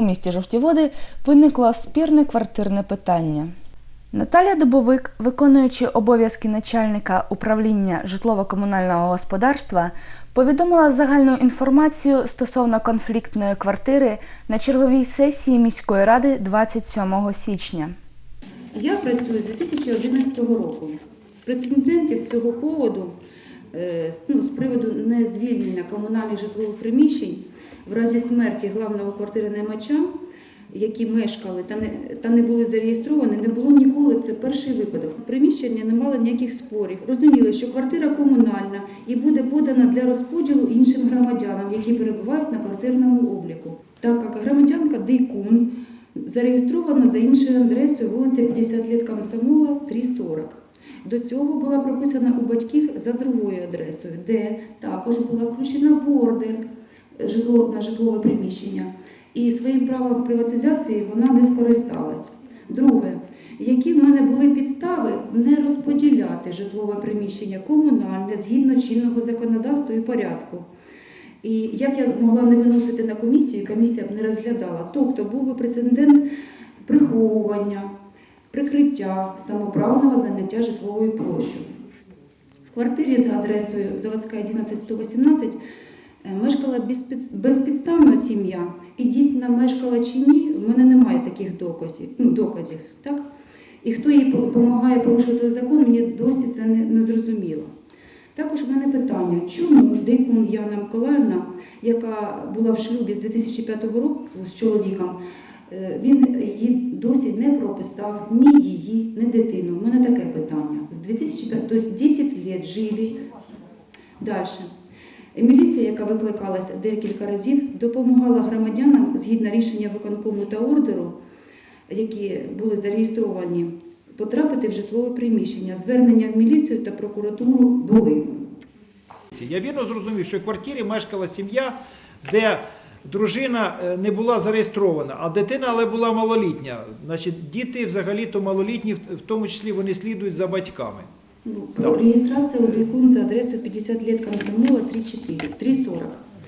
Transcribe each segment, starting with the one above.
у місті Жовті Води виникло спірне квартирне питання. Наталя Дубовик, виконуючи обов'язки начальника управління житлово-комунального господарства, повідомила загальну інформацію стосовно конфліктної квартири на черговій сесії міської ради 27 січня. Я працюю з 2011 року. Прецедентів з цього поводу, е, ну, з приводу незвільнення комунальних житлових приміщень в разі смерті главного квартири наймача, які мешкали та не, та не були зареєстровані, не було ніколи. Це перший випадок. Приміщення не мало ніяких спорів. Розуміли, що квартира комунальна і буде подана для розподілу іншим громадянам, які перебувають на квартирному обліку. Так як громадянка Дейкун зареєстрована за іншою адресою вулиця 50 літ Комсомола, 340. До цього була прописана у батьків за другою адресою, де також була включена в ордер житло, на житлове приміщення. І своїм правом приватизації вона не скористалась. Друге, які в мене були підстави не розподіляти житлове приміщення комунальне згідно чинного законодавства і порядку. І як я могла не виносити на комісію, і комісія б не розглядала. Тобто був би прецедент приховування, прикриття самоправного заняття житловою площею. В квартирі за адресою Заводська 11118 е, мешкала безпідставно сім'я і дійсно мешкала чи ні, в мене немає таких доказів. Ну, доказів так? І хто їй допомагає порушити закон, мені досі це не, не зрозуміло. Також в мене питання, чому Дейкун Яна Миколаївна, яка була в шлюбі з 2005 року з чоловіком, е, він її досі не прописав ні її, ні дитину. У мене таке питання. З 2005, тобто 10 років жили. Далі. Міліція, яка викликалася декілька разів, допомагала громадянам згідно рішення виконкому та ордеру, які були зареєстровані, потрапити в житлове приміщення. Звернення в міліцію та прокуратуру були. Я вірно зрозумів, що в квартирі мешкала сім'я, де дружина е, не була зареєстрована, а дитина але була малолітня. Значить, діти взагалі-то малолітні, в в тому числі вони слідують за батьками. Ну, Про реєстрацію Дейкун за адресою 50 лет Комсомола 3,4, 3,40.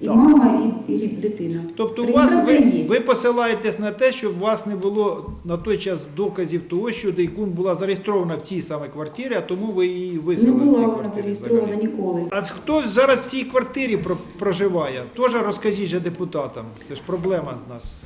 І Так. мама, і, і дитина. Тобто у вас ви, Реєстрація є. ви посилаєтесь на те, що у вас не було на той час доказів того, що Дейкун була зареєстрована в цій саме квартирі, а тому ви її Не виселили з була цієї вона квартири. зареєстрована взагалі. ніколи. А хто зараз в цій квартирі про- проживає? Теж розкажіть же депутатам. Це ж проблема з нас.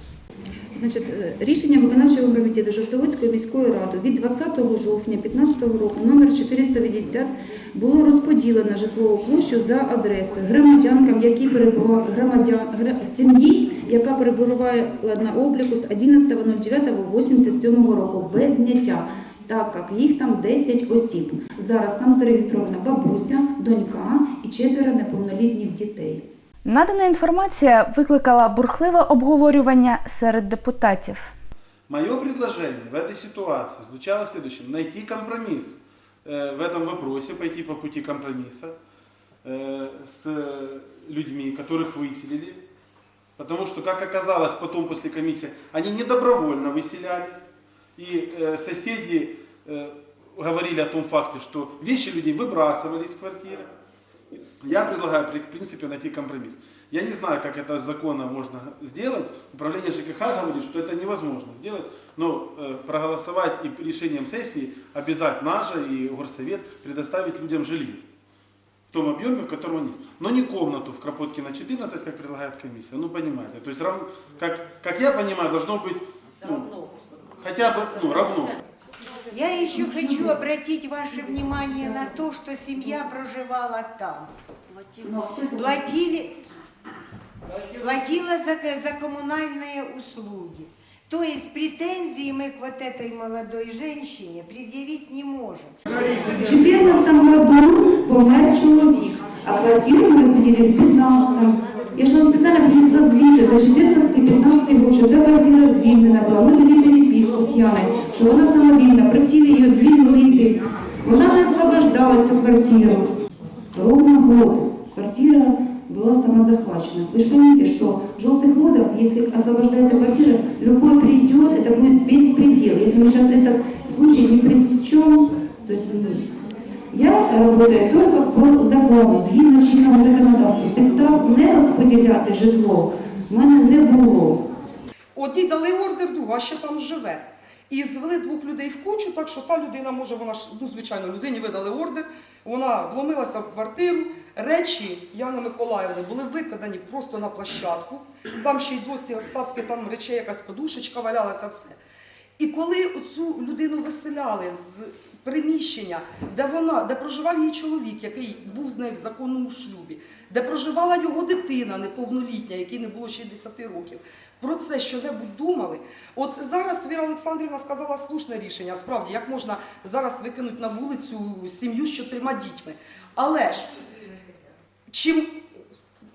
Значить, е, рішення виконавчого комітету Жовтоводської міської ради від 20 жовтня 2015 року номер 450 було розподілено житлову площу за адресою громадянкам, які перебували громадян сім'ї, яка перебуває на обліку з 11.09.87 року без зняття. Так як їх там 10 осіб. Зараз там зареєстрована бабуся, донька і четверо неповнолітніх дітей. Надана інформація викликала бурхливе обговорювання серед депутатів. Мое предложение в этой ситуации звучало следующим. Найти компромисс э, в этом вопросе, пойти по пути компромисса э, с людьми, которых выселили. Потому что, как оказалось потом после комиссии, они не добровольно выселялись. И э, соседи э, говорили о том факте, что вещи людей выбрасывали из квартиры. Я предлагаю, в принципе, найти компромисс. Я не знаю, как это законно можно сделать. Управление ЖКХ говорит, что это невозможно сделать, но э, проголосовать и решением сессии обязать наше и горсовет предоставить людям жилье в том объеме, в котором они есть. Но не комнату в Кропотке на 14, как предлагает комиссия. Ну, понимаете. То есть, рав- как, как я понимаю, должно быть ну, хотя бы ну, равно. Я еще хочу обратить ваше внимание на то, что семья проживала там. Платили, платила за, за коммунальные услуги. То есть претензии мы к вот этой молодой женщине предъявить не можем. В 2014 году помер чоловік, а квартиру ми розподілили в 15 Я ж вам спеціально принесла звіти за 14-15 год, що ця квартира звільнена була. Ми тоді переписку з Яною, що вона самовільна, просили її звільнити. Вона не освобождала цю квартиру. Ровно год квартира была самозахвачена. Вы же понимаете, что в желтых водах, если освобождается квартира, любой придет, это будет беспредел. Если мы сейчас этот случай не пресечем, то есть ну, я работаю только по закону, згідно чинного законодавства. Підстав не розподіляти житло в мене не було. От їй дали ордер, друга ще там живе. І звели двох людей в кучу, так що та людина може, вона ж, ну, звичайно, людині видали ордер, вона вломилася в квартиру. Речі Яни Миколаївни були викидані просто на площадку. Там ще й досі остатки там речей, якась подушечка валялася, все. І коли цю людину виселяли з приміщення, де вона, де проживав її чоловік, який був з нею в законному шлюбі, де проживала його дитина неповнолітня, якій не було 60 років, про це що-небудь думали. От зараз Віра Олександрівна сказала слушне рішення. Справді, як можна зараз викинути на вулицю сім'ю з чотирма дітьми. Але ж чим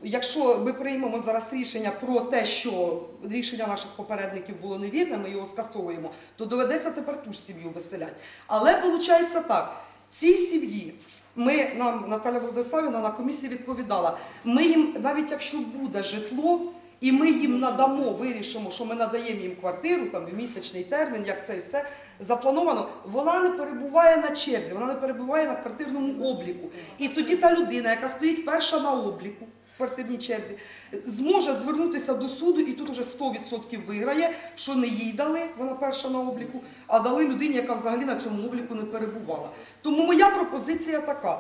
Якщо ми приймемо зараз рішення про те, що рішення наших попередників було невірне, ми його скасовуємо, то доведеться тепер ту ж сім'ю виселяти. Але виходить так: цій сім'ї нам Наталя Владиславівна на комісії відповідала. Ми їм, навіть якщо буде житло, і ми їм надамо, вирішимо, що ми надаємо їм квартиру там в місячний термін, як це все заплановано. Вона не перебуває на черзі, вона не перебуває на квартирному обліку. І тоді та людина, яка стоїть перша на обліку. Квартирній черзі зможе звернутися до суду і тут уже 100% виграє, що не їй дали, вона перша на обліку, а дали людині, яка взагалі на цьому обліку не перебувала. Тому моя пропозиція така: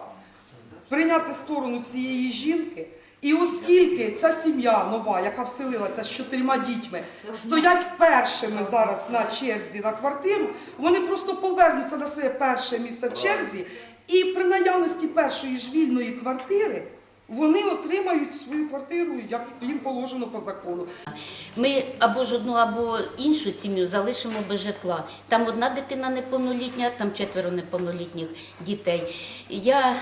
прийняти сторону цієї жінки. І оскільки ця сім'я нова, яка вселилася з чотирма дітьми, стоять першими зараз на черзі на квартиру, вони просто повернуться на своє перше місце в черзі, і при наявності першої ж вільної квартири вони отримають свою квартиру, як їм положено по закону. Ми або ж одну, або іншу сім'ю залишимо без житла. Там одна дитина неповнолітня, там четверо неповнолітніх дітей. Я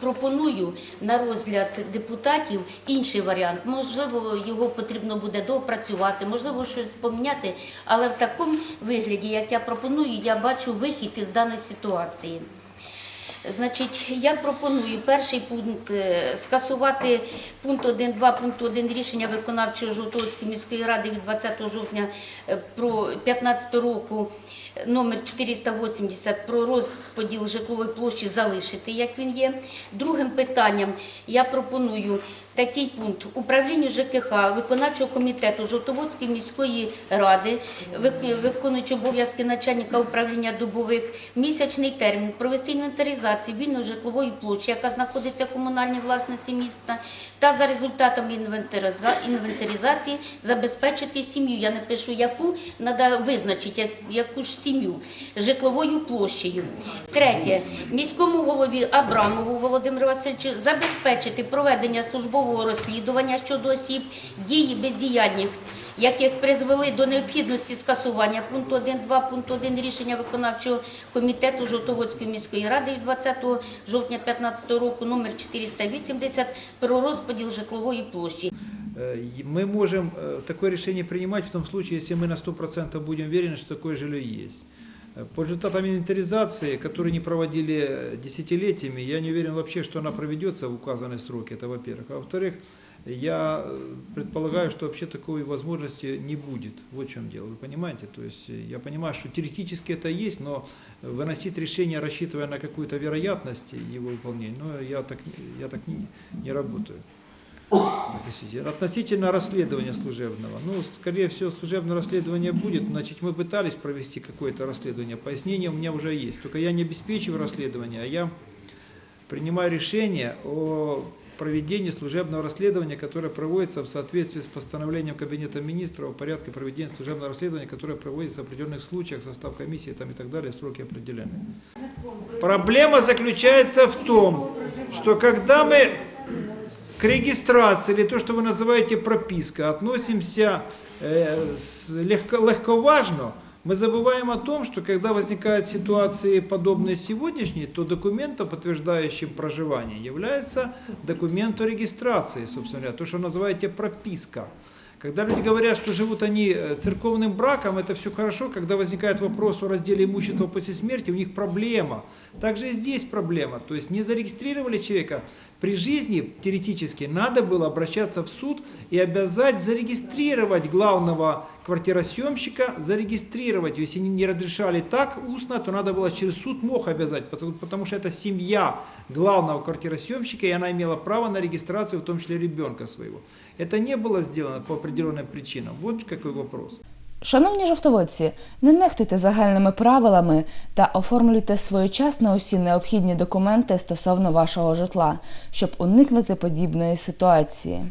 пропоную на розгляд депутатів інший варіант. Можливо, його потрібно буде доопрацювати, можливо, щось поміняти, але в такому вигляді, як я пропоную, я бачу вихід із даної ситуації. Значить, я пропоную перший пункт е, скасувати пункт 1.2, пункт 1 рішення виконавчого Жовтовської міської ради від 20 жовтня е, про 15 року номер 480 про розподіл житлової площі залишити, як він є. Другим питанням я пропоную такий пункт управлінню ЖКХ виконавчого комітету Жовтоводської міської ради, виконуючи обов'язки начальника управління Дубовик, місячний термін провести інвентаризацію вільної житлової площі, яка знаходиться в комунальній власності міста, та за результатами інвентаризації забезпечити сім'ю. Я не пишу яку, треба визначити як- яку ж сім'ю житловою площею. Третє, міському голові Абрамову Володимиру Васильовичу забезпечити проведення службового розслідування щодо осіб, дії бездіяльних, яких призвели до необхідності скасування пункту 1.2, пункту 1 рішення виконавчого комітету Жовтоводської міської ради від 20 жовтня 2015 року номер 480 про розподіл житлової площі. Э, Мы можем э, такое решение принимать в том случае, если мы на 100% будем уверены, что такое жилье есть. Э, По результатам инвентаризации, которые не проводили десятилетиями, я не уверен вообще, что она проведется в указанные сроки, это во-первых. А во-вторых, я предполагаю, что вообще такой возможности не будет. Вот в чем дело, вы понимаете? То есть я понимаю, что теоретически это есть, но выносить решение, рассчитывая на какую-то вероятность его выполнения, но я так, я так не, не работаю. Относительно- расследования служебного. Ну, скорее всего, служебное расследование будет. Значит, мы пытались провести какое-то расследование. Пояснение у меня уже есть. Только я не обеспечиваю расследование, а я принимаю решение о проведении служебного расследования, которое проводится в соответствии с постановлением Кабинета министров о порядке проведения служебного расследования, которое проводится в определенных случаях, состав комиссии там, и так далее, сроки определены. Проблема заключается в том, что когда мы к регистрации, или то, что вы называете прописка, относимся э, с- легко, легковажно, мы забываем о том, что когда возникают ситуации подобные сегодняшней, то документом, подтверждающим проживание, является документ о регистрации, собственно говоря, то, что называете прописка. Когда люди говорят, что живут они э, церковным браком, это все хорошо. Когда возникает вопрос о разделе имущества после смерти, у них проблема. Также и здесь проблема. То есть не зарегистрировали человека. При жизни теоретически надо было обращаться в суд и обязать зарегистрировать главного квартиросъемщика зарегистрировать. Если не разрешали так устно, то надо было через суд мог обязать, потому, потому что это семья главного квартиросъемщика, и она имела право на регистрацию, в том числе ребенка своего. Это не было сделано по определенным причинам. Вот какой вопрос. Шановні жовтоводці, не нехтуйте загальними правилами та оформлюйте своєчасно усі необхідні документи стосовно вашого житла, щоб уникнути подібної ситуації.